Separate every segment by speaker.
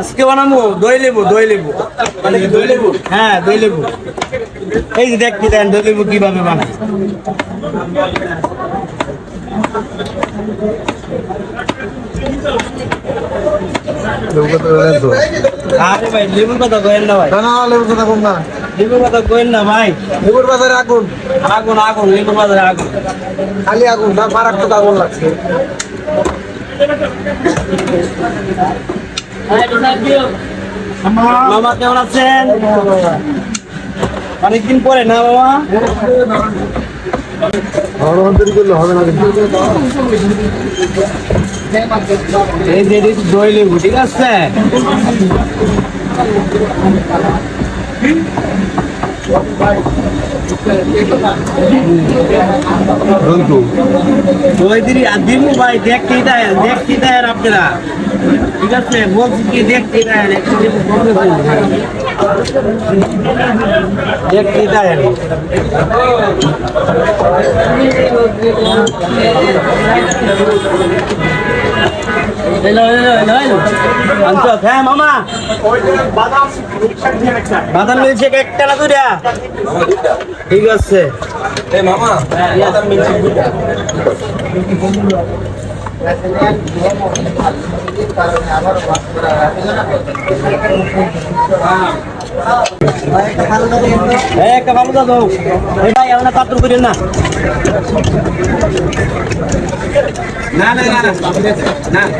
Speaker 1: আজকে বানাবো দই লেবু দই লেবু। দই লেবু? হ্যাঁ দই লেবু। এই যে দেখতে দেন দই লেবু কীভাবে বানায়। আরে ভাই লেবুর কথা না ভাই।
Speaker 2: না লেবুর কথা কম না।
Speaker 1: লেবুর কথা কইেন না ভাই।
Speaker 2: লেবুর বাজারে আগুন।
Speaker 1: আগুন আগুন লেবুর বাজারে আগুন।
Speaker 2: খালি আগুন না মারাত্মক আগুন লাগছে।
Speaker 1: মামা কেমন আছেন? অনেকদিন পরে না মামা? এই যে দই লেবু ঠিক আছে?
Speaker 2: রন্তু
Speaker 1: দই দিদি আর দিমু ভাই দেখতেই দেয় দেখতেই দেয় আপনারা। ঠিক আছে বলছি কি দেখতেই দেয় ফেলুন। দেয় এলো আনছো? হ্যাঁ মামা। বাদাম মিলছে একটা না দুটা ঠিক আছে। এই একটা ভালো দাদু ভাই আমরা পাত্র করেন না না না না না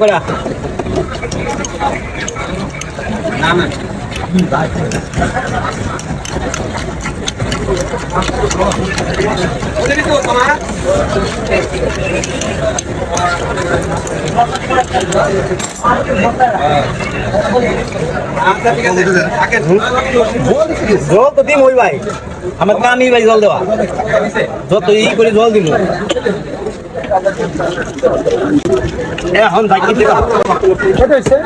Speaker 1: করে না না। জল তো দিম ওই ভাই। আমার কামই ভাই জল দেওয়া। যত ই করে জল দিল এখন ভাই কি দিবা?
Speaker 2: ছোট হয়েছে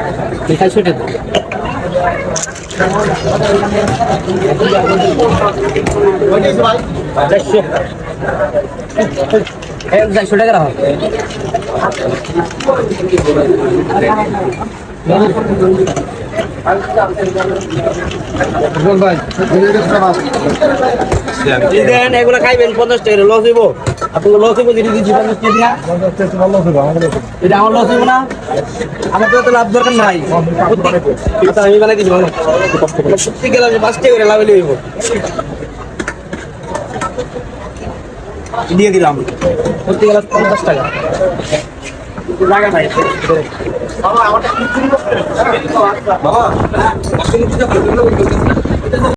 Speaker 1: চারশো টাকা রাখো এগুলো খাইবেন পঞ্চাশ টাকা লস হইব। আপনাকে লস হইব দিচ্ছি টাকা দিয়া।
Speaker 2: চেষ্টা ভালো
Speaker 1: এটা না। আমার তো লাভ নাই। আমি বানাই দিচ্ছি ভালো সত্যি গেলাম পাঁচ করে লাভ হইব। দিয়ে দিলাম। সত্যি গেলাম পঞ্চাশ টাকা। লাগা নাই।